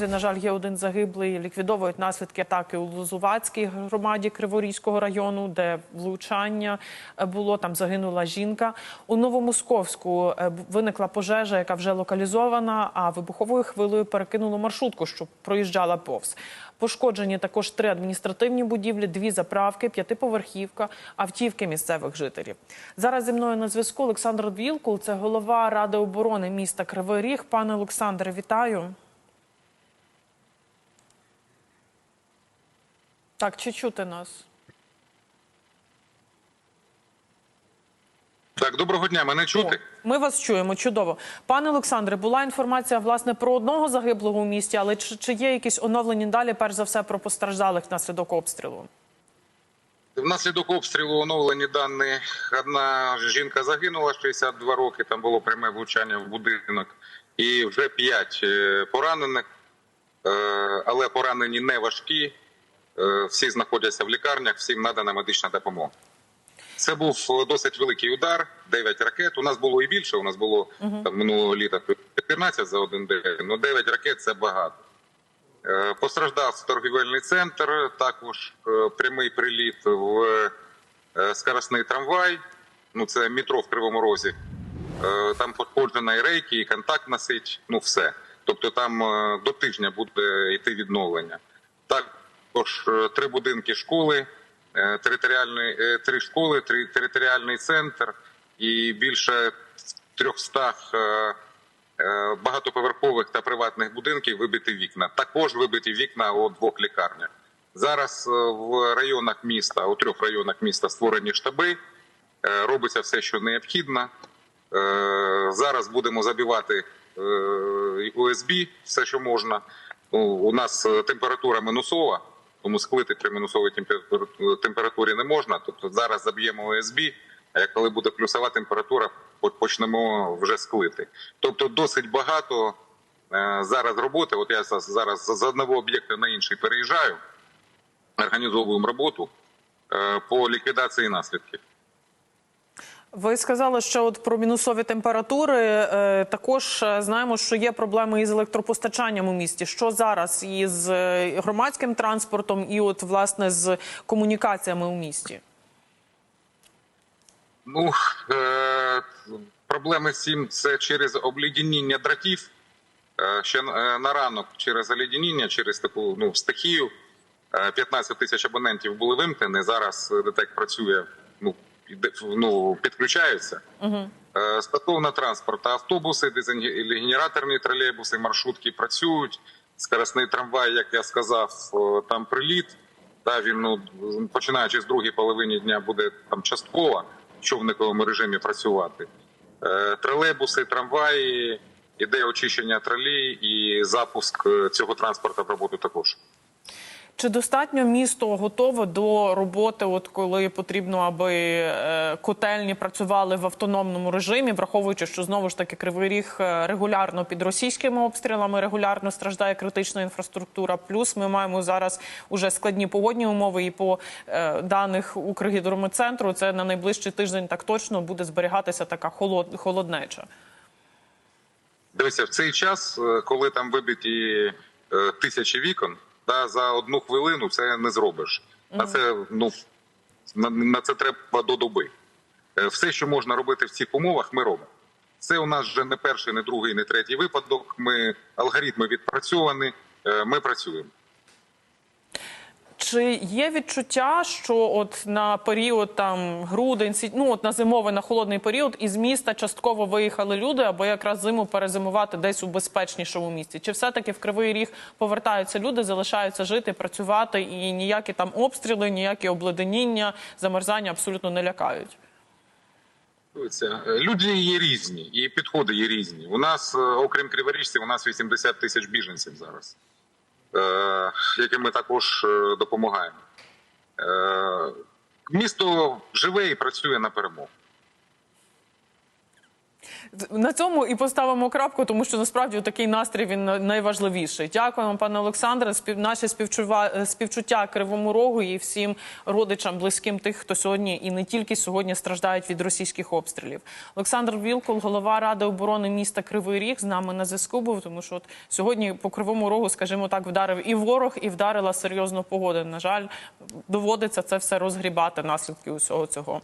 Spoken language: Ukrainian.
На жаль, є один загиблий. Ліквідовують наслідки атаки у Лозувацькій громаді Криворізького району, де влучання було. Там загинула жінка. У Новомосковську е, виникла пожежа, яка вже локалізована. А вибуховою хвилею перекинуло маршрутку, що проїжджала повз. Пошкоджені також три адміністративні будівлі, дві заправки, п'ятиповерхівка, автівки місцевих жителів. Зараз зі мною на зв'язку Олександр Вілкул, це голова ради оборони міста Кривий Ріг. Пане Олександре, вітаю. Так, чи чути нас? Так, доброго дня, мене чути. Ми вас чуємо чудово. Пане Олександре, була інформація власне про одного загиблого у місті, але чи, чи є якісь оновлені далі, перш за все, про постраждалих внаслідок обстрілу? Внаслідок обстрілу оновлені дані. Одна жінка загинула 62 роки. Там було пряме влучання в будинок, і вже 5 поранених, Е, але поранені не важкі. Е, Всі знаходяться в лікарнях, всім надана медична допомога. Це був е, досить великий удар. 9 ракет. У нас було і більше. У нас було там минулого літа 14 за один день. Ну 9 ракет це багато. Е, Постраждав торгівельний центр, також прямий приліт в скоростний трамвай. Ну це метро в Кривому Розі. Там пошкоджена і рейки, і контактна сеть. Ну все. Тобто там до тижня буде йти відновлення. Також е, три будинки школи, е, територіальний е, три школи, три територіальний центр і більше 300 е, е, багатоповерхових та приватних будинків вибиті вікна. Також вибиті вікна у двох лікарнях. Зараз в районах міста, у трьох районах міста створені штаби. Робиться все, що необхідно. Зараз будемо забивати ОСБ, все, що можна. У нас температура мінусова, тому склити при мінусовій температурі не можна. Тобто зараз заб'ємо ОСБ, а як коли буде плюсова температура, почнемо вже склити. Тобто досить багато е, зараз роботи. От я за- зараз з одного об'єкта на інший переїжджаю, організовуємо роботу е, по ліквідації наслідків. Ви сказали, що от про мінусові температури е, також е, знаємо, що є проблеми із електропостачанням у місті. Що зараз із е, громадським транспортом і, от власне, з комунікаціями у місті? Ну е, проблеми з це через обледеніння дротів. Е, ще на ранок через оледеніння, через таку ну стихію. е, 15 тисяч абонентів були вимкнені. Зараз ДТЕК працює. Ну ну підключаються. Угу. Стосовно транспорту, автобуси, дизель-генераторні тролейбуси, маршрутки працюють. Скоростний трамвай, як я сказав, е, там приліт. Та він ну починаючи з другої половини дня буде там частково в човниковому режимі працювати. Е, Тролейбуси, трамваї, іде очищення тролей і запуск цього транспорту в роботу також. Чи достатньо місто готове до роботи, от коли потрібно, аби е, котельні працювали в автономному режимі, враховуючи, що знову ж таки Кривий Ріг е, регулярно під російськими обстрілами регулярно страждає критична інфраструктура. Плюс ми маємо зараз уже складні погодні умови, і по е, даних Укргідрометцентру це на найближчий тиждень так точно буде зберігатися така холод, холоднеча. Дивися, в цей час, е, коли там вибиті тисячі вікон, та за одну хвилину це не зробиш. На це ну на, на це треба до доби. Е, Все, що можна робити в цих умовах, ми робимо. Це у нас вже не перший, не другий, не третій випадок. Ми алгоритми відпрацьовані. е, Ми працюємо. Чи є відчуття, що от на період там грудень, ну от на зимовий, на холодний період із міста частково виїхали люди, аби якраз зиму перезимувати десь у безпечнішому місці? Чи все-таки в Кривий Ріг повертаються люди, залишаються жити, працювати, і ніякі там обстріли, ніякі обледеніння, замерзання абсолютно не лякають? Е, Люди є різні, і підходи є різні. У нас, е, окрім криворіжців, у нас 80 тисяч біженців зараз, яким ми також е, допомагаємо. Е, Місто живе і працює на перемогу. На цьому і поставимо крапку, тому що насправді такий настрій він на- найважливіший. Дякуємо, пане Олександре. Спів наші співчува... е, співчуття Кривому Рогу і всім родичам, близьким тих, хто сьогодні і не тільки сьогодні страждають від російських обстрілів. Олександр Вілкул, голова ради оборони міста Кривий Ріг, з нами на зв'язку був, тому що от сьогодні по Кривому Рогу, скажімо так, вдарив і ворог, і вдарила серйозно погода. На жаль, доводиться це все розгрібати наслідки усього цього.